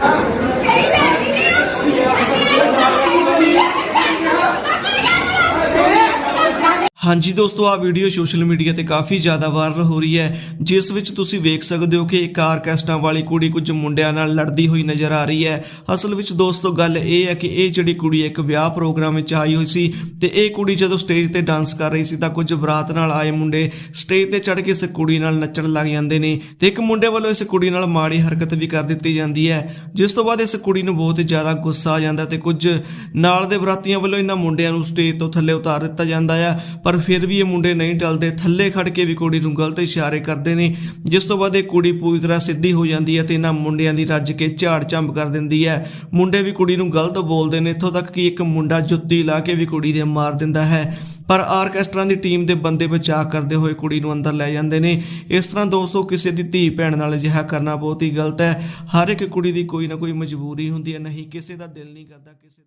아. ਹਾਂਜੀ ਦੋਸਤੋ ਆ ਵੀਡੀਓ ਸੋਸ਼ਲ ਮੀਡੀਆ ਤੇ ਕਾਫੀ ਜ਼ਿਆਦਾ ਵਾਇਰਲ ਹੋ ਰਹੀ ਹੈ, ਜਿਸ ਵਿੱਚ ਤੁਸੀਂ ਵੇਖ ਸਕਦੇ ਹੋ ਕਿ ਇੱਕ ਆਰਕੈਸਟਰਾ ਵਾਲੀ ਕੁੜੀ ਕੁਝ ਮੁੰਡਿਆਂ ਨਾਲ ਲੜਦੀ ਹੋਈ ਨਜ਼ਰ ਆ ਰਹੀ ਹੈ। ਅਸਲ ਵਿੱਚ ਦੋਸਤੋ, ਗੱਲ ਇਹ ਹੈ ਕਿ ਇਹ ਜਿਹੜੀ ਕੁੜੀ ਇੱਕ ਵਿਆਹ ਪ੍ਰੋਗਰਾਮ ਵਿੱਚ ਆਈ ਹੋਈ ਸੀ ਤੇ ਇਹ ਕੁੜੀ ਜਦੋਂ ਸਟੇਜ ਤੇ ਡਾਂਸ ਕਰ ਰਹੀ ਸੀ ਤਾਂ ਕੁਝ ਬਰਾਤ ਨਾਲ ਆਏ ਮੁੰਡੇ ਸਟੇਜ ਤੇ ਚੜ੍ਹ ਕੇ ਇਸ ਕੁੜੀ ਨਾਲ ਨੱਚਣ ਲੱਗ ਜਾਂਦੇ ਨੇ ਤੇ ਇੱਕ ਮੁੰਡੇ ਵੱਲੋਂ ਇਸ ਕੁੜੀ ਨਾਲ ਮਾੜੀ ਹਰਕਤ ਵੀ ਕਰ ਦਿੱਤੀ ਜਾਂਦੀ ਹੈ। ਜਿਸ ਤੋਂ ਬਾਅਦ ਇਸ ਕੁੜੀ ਨੂੰ ਬਹੁਤ ਜ਼ਿਆਦਾ ਗੁੱਸਾ ਆ ਜਾਂਦਾ ਤੇ ਕੁਝ ਨਾਲ ਦੇ ਬਰਾਤੀਆਂ ਵੱਲੋਂ ਇਹਨਾਂ ਮੁੰਡਿਆਂ ਨੂੰ ਸਟੇਜ ਤੋਂ ਥੱਲੇ ਉਤਾਰ ਦਿੱਤਾ ਜਾਂਦਾ ਆ। ਪਰ ਫਿਰ ਵੀ ਇਹ ਮੁੰਡੇ ਨਹੀਂ ਟਲਦੇ। ਥੱਲੇ ਖੜ ਕੇ ਵੀ ਕੁੜੀ ਨੂੰ ਗਲਤ ਇਸ਼ਾਰੇ ਕਰਦੇ ਨੇ। ਜਿਸ ਤੋਂ ਬਾਅਦ ਇਹ ਕੁੜੀ ਪੂਰੀ ਤਰ੍ਹਾਂ ਸਿੱਧੀ ਹੋ ਜਾਂਦੀ ਹੈ ਤੇ ਇਹਨਾਂ ਮੁੰਡਿਆਂ ਦੀ ਰੱਜ ਕੇ ਝਾੜ ਝੰਬ ਕਰ ਦਿੰਦੀ ਹੈ। ਮੁੰਡੇ ਵੀ ਕੁੜੀ ਨੂੰ ਗਲਤ ਬੋਲਦੇ ਨੇ। ਇੱਥੋਂ ਤੱਕ ਕਿ ਇੱਕ ਮੁੰਡਾ ਜੁੱਤੀ ਲਾ ਕੇ ਵੀ ਕੁੜੀ ਦੇ ਮਾਰ ਦਿੰਦਾ ਹੈ। ਪਰ ਆਰਕੈਸਟਰਾ ਦੀ ਟੀਮ ਦੇ ਬੰਦੇ ਬਚਾਅ ਕਰਦੇ ਹੋਏ ਕੁੜੀ ਨੂੰ ਅੰਦਰ ਲੈ ਜਾਂਦੇ ਨੇ। ਇਸ ਤਰ੍ਹਾਂ ਦੋਸਤੋ ਕਿਸੇ ਦੀ ਧੀ ਭੈਣ ਨਾਲ ਅਜਿਹਾ ਕਰਨਾ ਬਹੁਤ ਹੀ ਗਲਤ ਹੈ। ਹਰ ਇੱਕ ਕੁੜੀ ਦੀ ਕੋਈ ਨਾ ਕੋਈ ਮਜਬੂਰੀ ਹੁੰਦੀ ਹੈ। ਨਹੀਂ ਕਿਸੇ ਦਾ ਦਿਲ ਨਹੀਂ ਕਰਦਾ ਕਿਸੇ